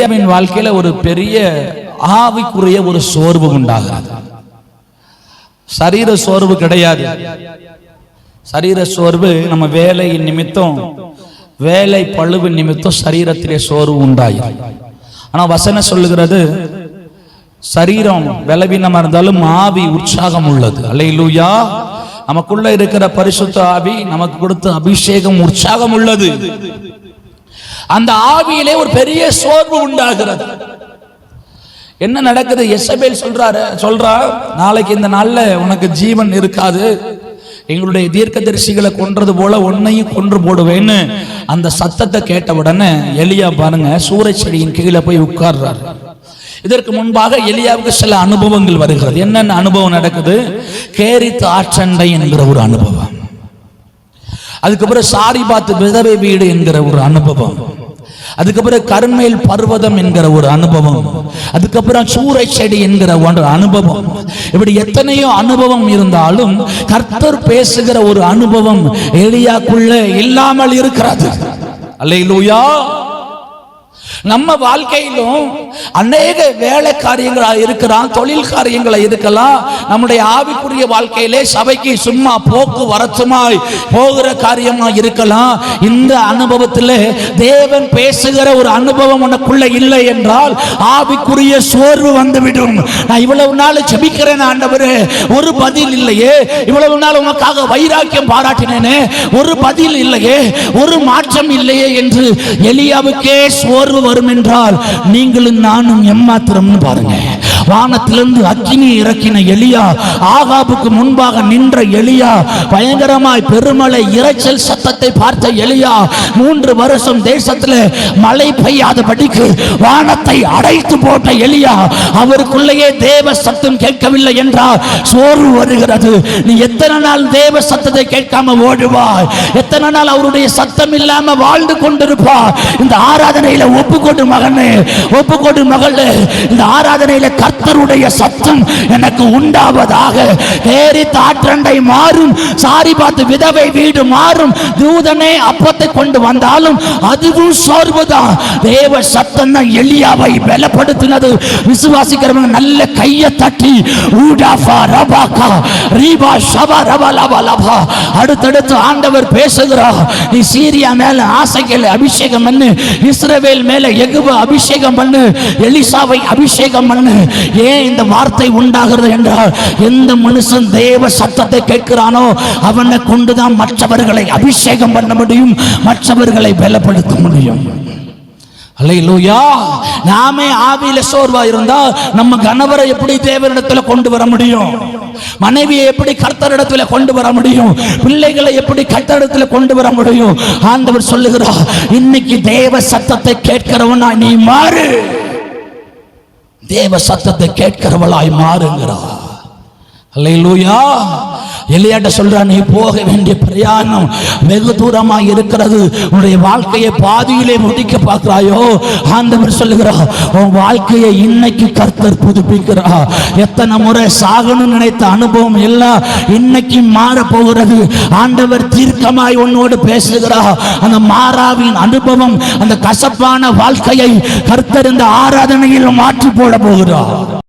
எலியாவின் வாழ்க்கையில ஒரு பெரிய ஆவிக்குரிய ஒரு சோர்வு உண்டாகிறது. சரீர சோர்வு கிடையாது. சரீர சோர்வு நம்ம வேலையின் நிமித்தம் வேலை பழுவின் நிமித்தம் சரீரத்திலே சோர்வு உண்டாயிரும் ஆனா வசனம் சொல்லுகிறது சரீரம் பலவீனமா இருந்தாலும் ஆவி உற்சாகம் உள்ளது. அலையிலூயா நமக்குள்ள இருக்கிற பரிசுத்த ஆவி நமக்கு கொடுத்த அபிஷேகம் உற்சாகம் உள்ளது. அந்த ஆவியிலே ஒரு பெரிய சோர்வு உண்டாகிறது. என்ன நடக்குது? எசபேல் சொல்றாரு சொல்றா நாளைக்கு இந்த நாள்ல உனக்கு ஜீவன் இருக்காது. எங்களுடைய தீர்க்கதரிசிகளை கொன்றது போல உன்னையும் கொன்று போடுவேன்னு. அந்த சத்தத்தை கேட்ட உடனே எலியா பாருங்க சூரை செடியின் கீழே போய் உட்கார்றாரு. இதற்கு முன்பாக எலியாவுக்கு சில அனுபவங்கள் வருகிறது. என்னென்ன அனுபவம் நடக்குது? கேரித்து ஆற்றண்டை என்கிற ஒரு அனுபவம். அதுக்கப்புறம் சாரி பார்த்து விதவை வீடு என்கிற ஒரு அனுபவம். அதுக்கப்புறம் கருமேல் பர்வதம் என்கிற ஒரு அனுபவம். அதுக்கப்புறம் சூறை செடி என்கிற ஒரு அனுபவம். இப்படி எத்தனையோ அனுபவம் இருந்தாலும் கர்த்தர் பேசுகிற ஒரு அனுபவம் எளியாக்குள்ள இல்லாமல் இருக்கிறது. அல்லையிலூயா நம்ம வாழ்க்கையிலும் அநேக வேலை காரியங்களா இருக்கலாம் தொழில் காரியங்களா இருக்கலாம். நம்முடைய ஆவிக்குரிய வாழ்க்கையிலே சபைக்கு சும்மா போக்கு வரச்சுமாய் போகிற காரியமா இருக்கலாம். இந்த அனுபவத்தில் தேவன் பேசுகிற ஒரு அனுபவம் உனக்குள்ள இல்லை என்றால் ஆவிக்குரிய சோர்வு வந்துவிடும். நான் இவ்வளவு நாள் செபிக்கிறேன் ஆண்டவரே ஒரு பதில் இல்லையே. இவ்வளவு நாள் உனக்காக வைராக்கியம் பாராட்டினேனே ஒரு பதில் இல்லையே ஒரு மாற்றம் இல்லையே என்று எலியாவுக்கே சோர்வு வரும் என்றால் நீங்களும் நானும் எம்மாத்திரம்னு பாருங்க. வானத்திலிருந்து அக்கினி இறக்கின எலியா ஆகாபுக்கு முன்பாக நின்ற எலியா பயங்கரமாய் பெருமழை இரைச்சல் சத்தத்தை பார்த்த எலியா மூன்று வருஷம் தேசத்துல மழை பெய்யாதபடிக்கு வானத்தை அடைத்து போட்ட எலியா அவருக்குள்ளேயே தேவ சத்தம் கேட்கவில்லை என்றால் சோர்வு வருகிறது. நீ எத்தனை நாள் தேவ சத்தத்தை கேட்காம ஓடுவாய்? எத்தனை நாள் அவருடைய சத்தம் இல்லாம வாழ்ந்து கொண்டிருப்பா இந்த ஆராதனையில ஒப்புக்கொண்டு மகனே ஒப்புக்கொண்டு மகளே இந்த ஆராதனையில கர்த்தருடைய சத்தம் எனக்கு உண்டாவதாக. ஏறி தாற்றண்டை மாறும். சாரி பார்த்து விதவை வீடு மாறும். தூதனே அப்பத்தை கொண்டு வந்தாலும் அதுவும் சோர்வுதான். தேவ சத்தம் தான் எளியாவை பலப்படுத்தினது. விசுவாசிக்கிறவங்க நல்ல கையை தட்டி ஊடாஃபா ரபாக்கா ரீபா ஷபா ரபா லபா லபா. அடுத்தடுத்து ஆண்டவர் பேசுகிறார் நீ சீரியா மேல ஆசைகள் அபிஷேகம் பண்ணு இஸ்ரவேல் மேல எகுவ அபிஷேகம் பண்ணு எலிசாவை அபிஷேகம் பண்ணு ஏன் இந்த வார்த்தை உண்டாகிறது என்றால் எந்த மனுஷன் தேவ சத்தத்தை கேட்கிறானோ அவனை கொண்டுதான் மற்றவர்களை அபிஷேகம் பண்ண முடியும் மற்றவர்களை பலப்படுத்த முடியும். நாமே ஆவியில சோர்வா இருந்தா நம்ம கணவரை எப்படி தேவனிடத்துல கொண்டு வர முடியும்? மனைவியை எப்படி கர்த்தரிடத்துல கொண்டு வர முடியும்? பிள்ளைகளை எப்படி கர்த்தரிடத்துல கொண்டு வர முடியும்? ஆண்டவர் சொல்லுகிறார் இன்னைக்கு தேவ சத்தத்தை கேட்கிறவனா நீ மாறு. தேவ சத்தத்தை கேட்கிறவளாய் மாறுங்கிறா அல்லேலூயா எலியாட்ட சொல்ற நீ போக வேண்டிய பிரயாணம் வெகு தூரமாக இருக்கிறது. உன்னுடைய வாழ்க்கையை பாதியிலே முடிக்க பார்க்கிறாயோ? ஆண்டவர் சொல்லுகிறா உன் வாழ்க்கையை இன்னைக்கு கர்த்தர் புதுப்பிக்கிறா எத்தனை முறை சாகணும்னு நினைத்த அனுபவம் எல்லாம் இன்னைக்கு மாற போகிறது ஆண்டவர் தீர்க்கமாய் உன்னோடு பேசுகிறா அந்த மாறாவின் அனுபவம் அந்த கசப்பான வாழ்க்கையை கர்த்தர் இந்த ஆராதனையில் மாற்றி போட போகிறார்.